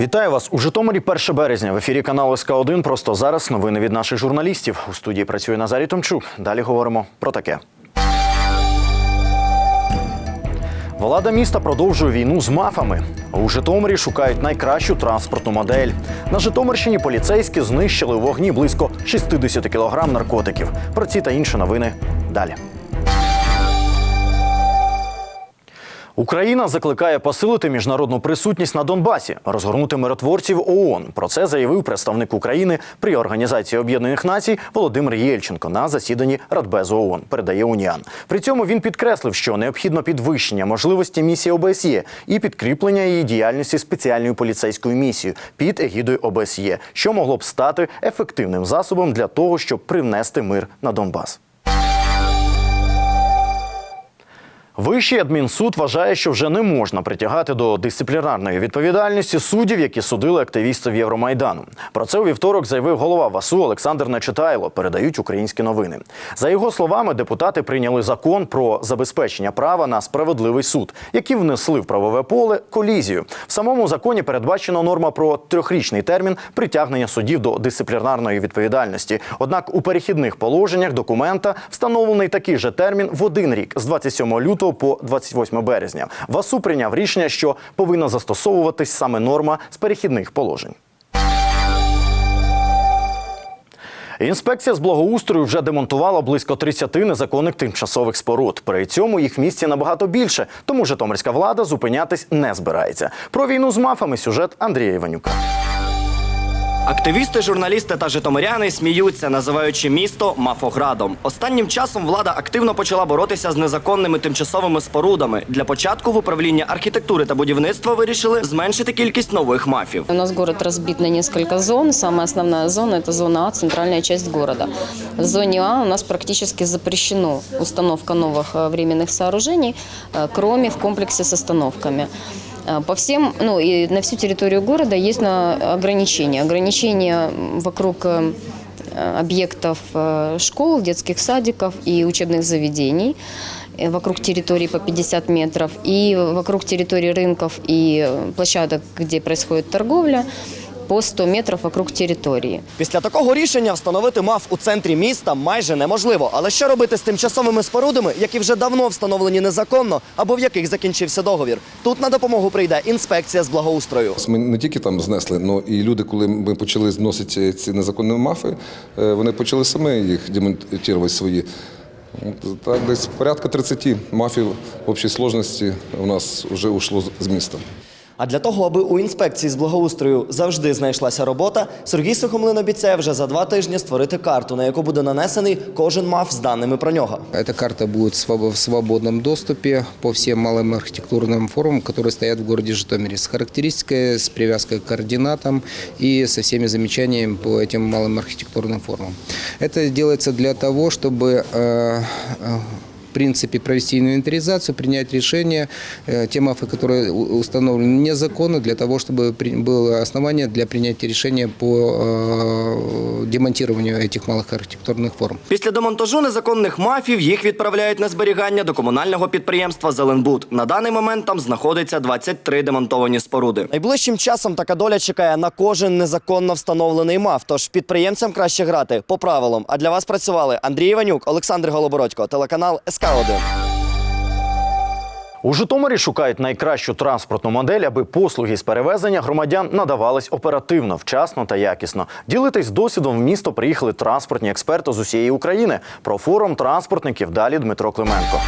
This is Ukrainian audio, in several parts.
Вітаю вас у Житомирі 1 березня. В ефірі каналу СК 1 Просто зараз новини від наших журналістів. У студії працює Назарій Томчук. Далі говоримо про таке. Влада міста продовжує війну з мафами. У Житомирі шукають найкращу транспортну модель. На Житомирщині поліцейські знищили у вогні близько 60 кілограм наркотиків. Про ці та інші новини далі. Україна закликає посилити міжнародну присутність на Донбасі, розгорнути миротворців ООН. Про це заявив представник України при Організації Об'єднаних Націй Володимир Єльченко на засіданні Радбезу ООН. Передає Уніан. При цьому він підкреслив, що необхідно підвищення можливості місії ОБСЄ і підкріплення її діяльності спеціальною поліцейською місією під егідою ОБСЄ, що могло б стати ефективним засобом для того, щоб привнести мир на Донбас. Вищий адмінсуд вважає, що вже не можна притягати до дисциплінарної відповідальності суддів, які судили активістів Євромайдану. Про це у вівторок заявив голова ВАСУ Олександр Нечитайло. Передають українські новини. За його словами, депутати прийняли закон про забезпечення права на справедливий суд, які внесли в правове поле колізію. В самому законі передбачена норма про трьохрічний термін притягнення суддів до дисциплінарної відповідальності. Однак у перехідних положеннях документа встановлений такий же термін в один рік з 27 лютого по 28 березня. ВАСУ прийняв рішення, що повинна застосовуватись саме норма з перехідних положень. Інспекція з благоустрою вже демонтувала близько 30 незаконних тимчасових споруд. При цьому їх в місті набагато більше, тому житомирська влада зупинятись не збирається. Про війну з мафами сюжет Андрія Іванюка. Активісти, журналісти та житомиряни сміються, називаючи місто мафоградом. Останнім часом влада активно почала боротися з незаконними тимчасовими спорудами. Для початку в управління архітектури та будівництва вирішили зменшити кількість нових мафів. У нас город разбит на несколько зон. Самая основная зона – это зона А, центральная часть города. В зоне А у нас практически запрещено установка новых э, временных сооружений, э, кроме в комплексе с остановками. Э, По всем, ну и на всю территорию города есть на ограничения. Ограничения м, вокруг э, объектов э, школ, детских садиков и учебных заведений э, вокруг территории по 50 метров и вокруг территории рынков и э, площадок, где происходит торговля, по 100 метров вокруг территории. Після такого рішення встановити маф у центрі міста майже неможливо. Але що робити з тимчасовими спорудами, які вже давно встановлені незаконно або в яких закінчився договір? Тут на допомогу прийде інспекція з благоустрою. Ми не тільки там знесли, але і люди, коли ми почали зносити ці незаконні мафи, е, вони почали самі їх демонтувати свої. Так, десь порядка 30 мафів в общій сложності у нас вже ушло з міста. А для того, аби у інспекції з благоустрою завжди знайшлася робота, Сергій Сухомлин обіцяє вже за два тижні створити карту, на яку буде нанесений кожен маф з даними про нього. Эта карта будет своб- в свободном доступе по всем малым архитектурным формам, которые стоят в городе Житомире, с характеристикой, с привязкой к координатам и со всеми замечаниями по этим малым архитектурным формам. Это делается для того, чтобы э, э, в принципе провести инвентаризацию, принять решение, э, те мафы, которые у- установлены незаконно, для того, чтобы при- было основание для принятия решения по э, демонтированию этих малых архитектурных форм. Після демонтажу незаконних мафів їх відправляють на зберігання до комунального підприємства Зеленбуд. На даний момент там знаходиться 23 демонтовані споруди. Найближчим часом така доля чекає на кожен незаконно встановлений маф. Тож підприємцям краще грати по правилам. А для вас працювали Андрій Іванюк, Олександр Голобородько, телеканал СК 1 У Житомирі шукають найкращу транспортну модель, аби послуги з перевезення громадян надавались оперативно, вчасно та якісно. Ділитись досвідом в місто приїхали транспортні експерти з усієї України. Про форум транспортників далі Дмитро Клименко.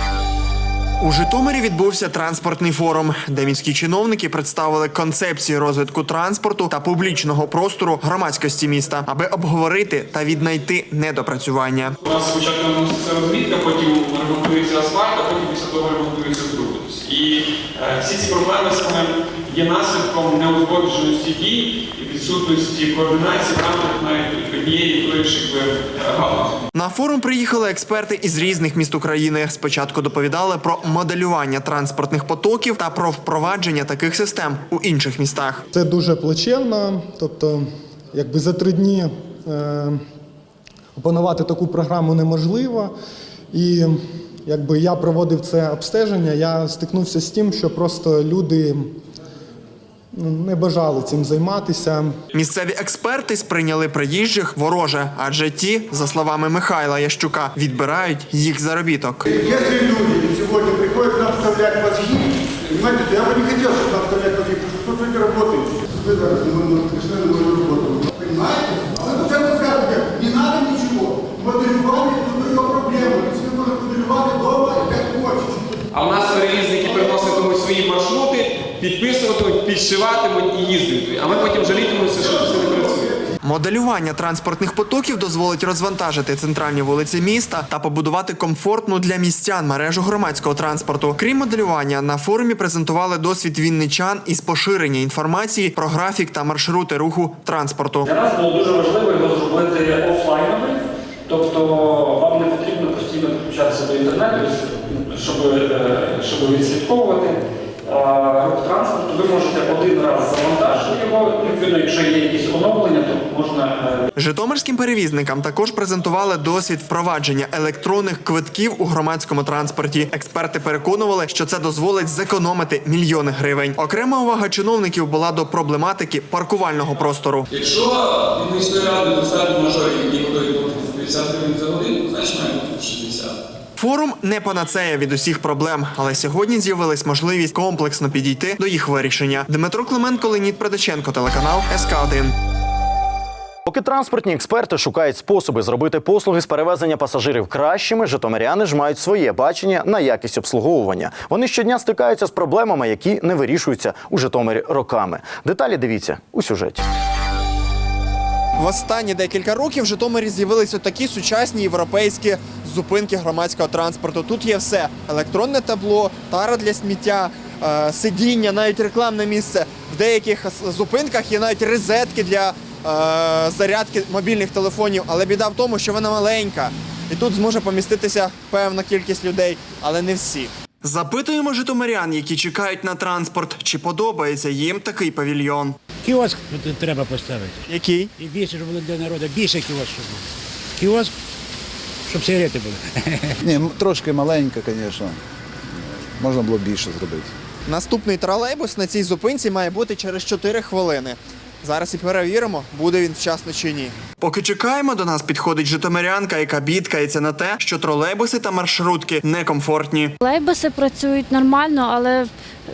У Житомирі відбувся транспортний форум, де міські чиновники представили концепції розвитку транспорту та публічного простору громадськості міста, аби обговорити та віднайти недопрацювання. У нас спочатку наноситься розмітка, потім ремонтується асфальт, а потім після того ремонтується друг. І е, всі ці проблеми саме є наслідком неузгодженості дій відсутності координації в рамках навіть однієї тої е, галузі. На форум приїхали експерти із різних міст України. Спочатку доповідали про моделювання транспортних потоків та про впровадження таких систем у інших містах. Це дуже плачевно, тобто, якби за три дні е, опанувати таку програму неможливо. І якби я проводив це обстеження, я стикнувся з тим, що просто люди не бажали цим займатися. Місцеві експерти сприйняли приїжджих вороже, адже ті, за словами Михайла Ящука, відбирають їх заробіток. Если люди сегодня приходят нам вставлять мозги, понимаете, я бы не хотел, чтобы нам вставлять мозги, потому что тут люди работают. Вы зараз мы пришли Підшиватимуть і їздитимуть. А ми потім жалітимемося, що це не працює. Моделювання транспортних потоків дозволить розвантажити центральні вулиці міста та побудувати комфортну для містян мережу громадського транспорту. Крім моделювання, на форумі презентували досвід вінничан із поширення інформації про графік та маршрути руху транспорту. Для нас було дуже важливо його зробити офлайновим, тобто вам не потрібно постійно підключатися до інтернету, щоб, е, щоб відслідковувати рух транспорту. Ви можете один раз завантажити його. Відповідно, якщо є якісь оновлення, то можна е, Житомирським перевізникам також презентували досвід впровадження електронних квитків у громадському транспорті. Експерти переконували, що це дозволить зекономити мільйони гривень. Окрема увага чиновників була до проблематики паркувального простору. Якщо міської ради достатньо мажорів, які готові 50 гривень за годину, 60. Форум не панацея від усіх проблем, але сьогодні з'явилась можливість комплексно підійти до їх вирішення. Дмитро Клименко, Леонід Предаченко, телеканал СК 1 Поки транспортні експерти шукають способи зробити послуги з перевезення пасажирів кращими, житомиряни ж мають своє бачення на якість обслуговування. Вони щодня стикаються з проблемами, які не вирішуються у Житомирі роками. Деталі дивіться у сюжеті. В останні декілька років в Житомирі з'явилися такі сучасні європейські зупинки громадського транспорту. Тут є все: електронне табло, тара для сміття, е, сидіння, навіть рекламне місце. В деяких зупинках є навіть розетки для е, зарядки мобільних телефонів. Але біда в тому, що вона маленька, і тут зможе поміститися певна кількість людей, але не всі. Запитуємо житомирян, які чекають на транспорт, чи подобається їм такий павільйон. Кіоск тут треба поставити. Який? І більше, щоб було для народу, більше кіоск, щоб було. Кіоск, щоб сигарети були. Ні, трошки маленько, звісно. Можна було більше зробити. Наступний тролейбус на цій зупинці має бути через 4 хвилини. Зараз і перевіримо, буде він вчасно чи ні. Поки чекаємо, до нас підходить житомирянка, яка бідкається на те, що тролейбуси та маршрутки некомфортні. Лейбуси працюють нормально, але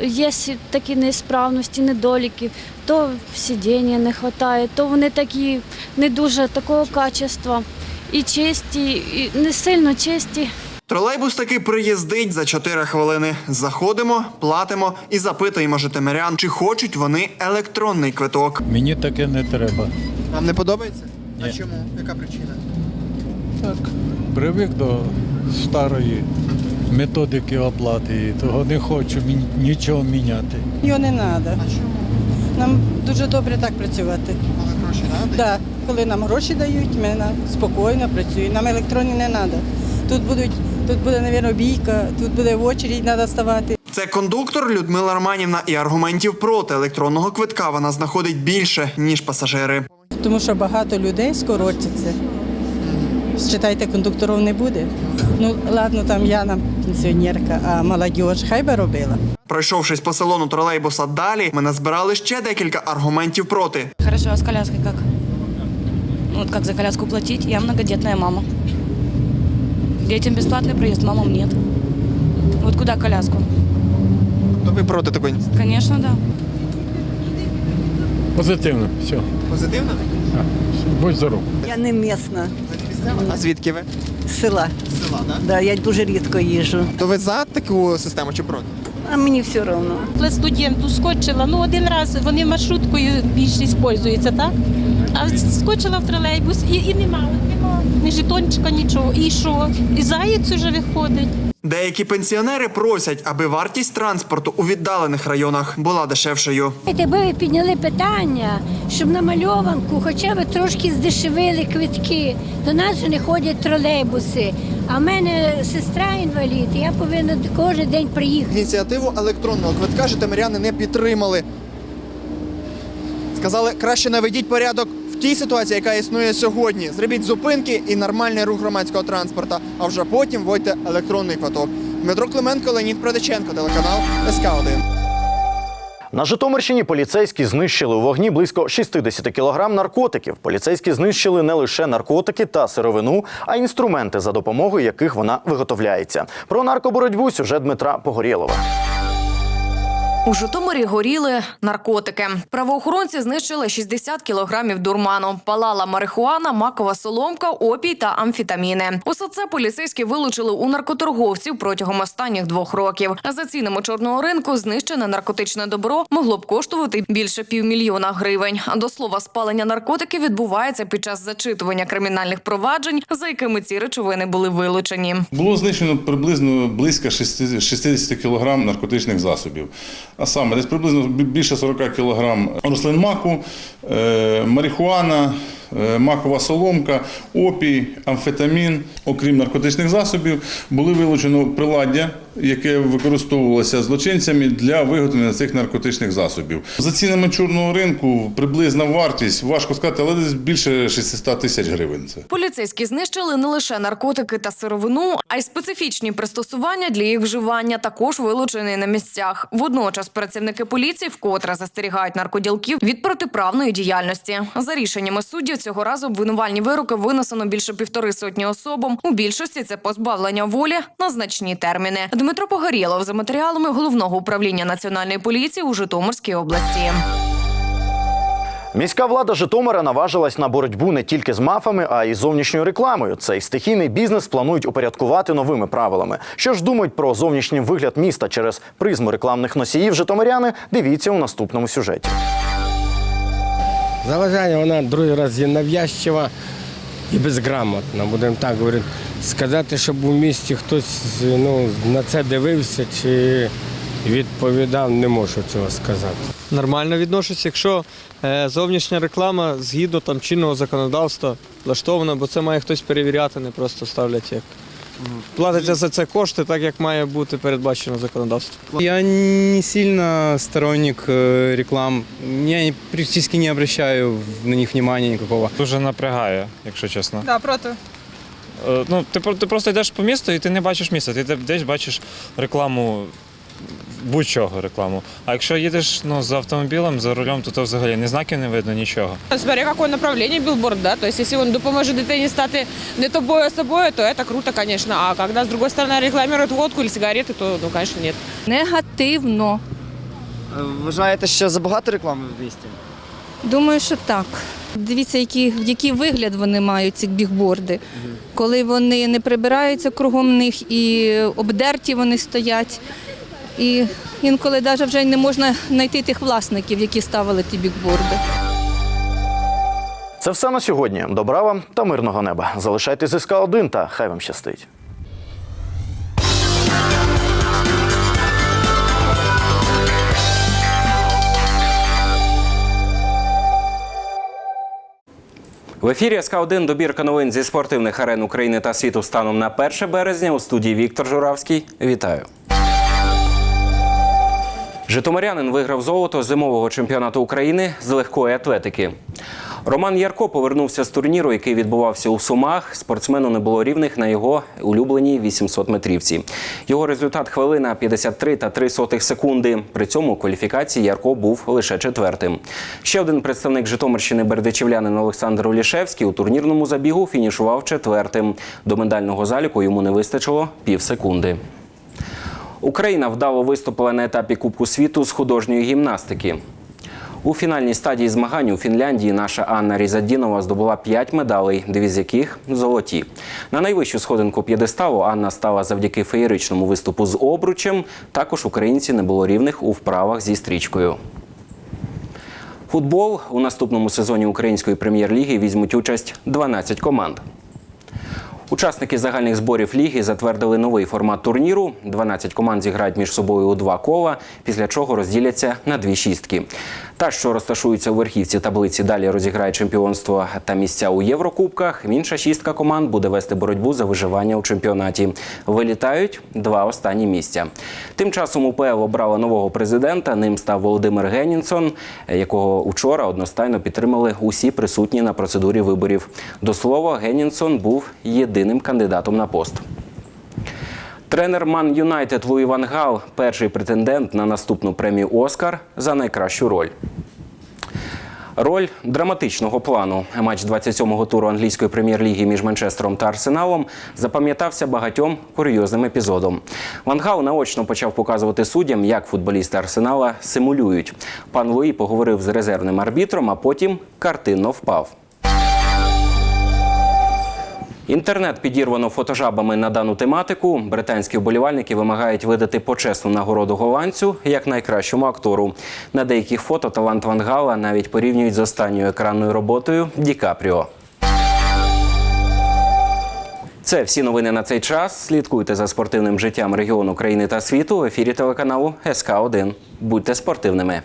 є такі несправності, недоліки. То сидіння не вистачає, то вони такі не дуже такого качества. І чисті, і не сильно чисті. Тролейбус таки приїздить за 4 хвилини. Заходимо, платимо і запитуємо житомирян, чи хочуть вони електронний квиток. Мені таке не треба. Вам не подобається? Ні. чому? Яка причина? Так, привик до старої методики оплати, того не хочу нічого міняти. Його не треба. Нам дуже добре так працювати. Коли гроші дають? Да. Коли нам гроші дають, ми на- спокійно працюємо. Нам електронні не треба. Тут будуть, тут буде, мабуть, бійка, тут буде в очередь треба ставати. Це кондуктор Людмила Романівна і аргументів проти електронного квитка вона знаходить більше, ніж пасажири. Тому що багато людей скоротиться. Считайте, кондукторів не буде. Ну, ладно, там я нам пенсіонерка, а молодь хай би робила. Пройшовшись по салону тролейбуса далі, ми назбирали ще декілька аргументів проти. Хорошо, а з коляской як? Ну, от як за коляску платити? Я многодетная мама. Детям бесплатный проезд, мамам нет. Вот куда коляску? То ви проти такої Конечно, да. Позитивно, все. позитивно? Будь здоров. Я не місна, А звідки ви? з села. З села, так? Да, я дуже рідко їжу. То ви за таку систему чи проти? А мені все одно. Для студенту скочила, ну один раз вони маршруткою більшість пользуються, так? А скочила в тролейбус і, і немає, от ні жетончика, нічого. І що? І заєць уже виходить. Деякі пенсіонери просять, аби вартість транспорту у віддалених районах була дешевшою. Якби ви підняли питання, щоб на мальованку хоча б трошки здешевили квитки. До нас же не ходять тролейбуси. А в мене сестра інвалід, і я повинна кожен день приїхати. Ініціативу електронного квитка житомиряни не підтримали. Сказали, краще наведіть порядок тій ситуації, яка існує сьогодні. Зробіть зупинки і нормальний рух громадського транспорту, а вже потім вводьте електронний квиток. Дмитро Клименко, Леонід Продаченко, телеканал СК 1 На Житомирщині поліцейські знищили у вогні близько 60 кілограм наркотиків. Поліцейські знищили не лише наркотики та сировину, а й інструменти, за допомогою яких вона виготовляється. Про наркоборотьбу сюжет Дмитра Погорєлова. У Житомирі горіли наркотики. Правоохоронці знищили 60 кілограмів дурману. Палала марихуана, макова соломка, опій та амфітаміни. Усе це поліцейські вилучили у наркоторговців протягом останніх двох років. За цінами чорного ринку знищене наркотичне добро могло б коштувати більше півмільйона гривень. До слова, спалення наркотиків відбувається під час зачитування кримінальних проваджень, за якими ці речовини були вилучені. Було знищено приблизно близько 60 60 кг наркотичних засобів. А саме десь приблизно більше 40 кг рослин маку, е, марихуана, е, макова соломка, опій, амфетамін. Окрім наркотичних засобів, були вилучено приладдя, яке використовувалося злочинцями для виготовлення цих наркотичних засобів. За цінами чорного ринку приблизна вартість, важко сказати, але десь більше 600 тисяч гривень. Це. Поліцейські знищили не лише наркотики та сировину, а й специфічні пристосування для їх вживання, також вилучені на місцях. Водночас працівники поліції вкотре застерігають наркоділків від протиправної діяльності. За рішеннями суддів цього разу обвинувальні вироки винесено більше півтори сотні особам. У більшості це позбавлення волі на значні терміни. Дмитро Погорєлов за матеріалами головного управління національної поліції у Житомирській області. Міська влада Житомира наважилась на боротьбу не тільки з мафами, а й зовнішньою рекламою. Цей стихійний бізнес планують упорядкувати новими правилами. Що ж думають про зовнішній вигляд міста через призму рекламних носіїв житомиряни? Дивіться у наступному сюжеті. Заважання вона другий раз є нав'язчива і безграмотна, будемо так говорити. Сказати, щоб у місті хтось ну, на це дивився чи відповідав, не можу цього сказати. Нормально відношуся, якщо е, зовнішня реклама згідно там чинного законодавства влаштована, бо це має хтось перевіряти, не просто ставлять як. Платиться за це кошти, так як має бути передбачено законодавством. Я не сильно сторонник э, реклам. Я практично не обращаю на них внимания никакого. Дуже напрягає, якщо чесно. Да, проти. Е, Ну, ти, про- ти просто йдеш по місту і ти не бачиш міста. Ти десь бачиш рекламу, будь-чого рекламу. А якщо їдеш ну, з автомобілем, за рулем, то, то взагалі ні знаків не видно, нічого. Смотря какое направление билборд, да, то есть если он допоможе дитині стати не тобою, а собою, то это круто, конечно. А когда с другой стороны рекламируют водку или сигареты, то, ну, конечно, нет. Негативно. Вважаєте, що забагато реклами в місті? Думаю, що так. Дивіться, які, який вигляд вони мають, ці бігборди. Коли вони не прибираються кругом них і обдерті вони стоять. І інколи навіть вже й не можна знайти тих власників, які ставили ті бігборди. Це все на сьогодні. Добра вам та мирного неба. Залишайтесь СК 1 та хай вам щастить. В ефірі СК 1 добірка новин зі спортивних арен України та світу станом на 1 березня у студії Віктор Журавський. Вітаю. Житомирянин виграв золото зимового чемпіонату України з легкої атлетики. Роман Ярко повернувся з турніру, який відбувався у Сумах. Спортсмену не було рівних на його улюбленій 800 метрівці. Його результат хвилина 53 та 3 сотих секунди. При цьому кваліфікації Ярко був лише четвертим. Ще один представник Житомирщини бердичівлянин Олександр Олішевський у турнірному забігу фінішував четвертим. До медального заліку йому не вистачило пів секунди. Україна вдало виступила на етапі Кубку світу з художньої гімнастики. У фінальній стадії змагань у Фінляндії наша Анна Різадінова здобула 5 медалей, дві з яких золоті. На найвищу сходинку п'єдесталу Анна стала завдяки феєричному виступу з обручем. Також українці не було рівних у вправах зі стрічкою. Футбол у наступному сезоні української прем'єр-ліги візьмуть участь 12 команд. Учасники загальних зборів ліги затвердили новий формат турніру. 12 команд зіграють між собою у два кола, після чого розділяться на дві шістки. Та, що розташується у верхівці таблиці, далі розіграє чемпіонство та місця у Єврокубках. Інша шістка команд буде вести боротьбу за виживання у чемпіонаті. Вилітають два останні місця. Тим часом УПЛ обрала нового президента. Ним став Володимир Генінсон, якого учора одностайно підтримали усі присутні на процедурі виборів. До слова, Генінсон був єдиним кандидатом на пост. Тренер Ман Юнайтед Луї Ван Гал – перший претендент на наступну премію Оскар за найкращу роль. Роль драматичного плану. Матч 27-го туру англійської прем'єр-ліги між Манчестером та Арсеналом запам'ятався багатьом курйозним епізодом. Ван Гал наочно почав показувати суддям, як футболісти Арсенала симулюють. Пан Луї поговорив з резервним арбітром, а потім картинно впав. Інтернет підірвано фотожабами на дану тематику. Британські вболівальники вимагають видати почесну нагороду голландцю як найкращому актору. На деяких фото талант Ван Гала навіть порівнюють з останньою екранною роботою Ді Капріо. Це всі новини на цей час. Слідкуйте за спортивним життям регіону країни та світу в ефірі телеканалу СК 1 Будьте спортивними.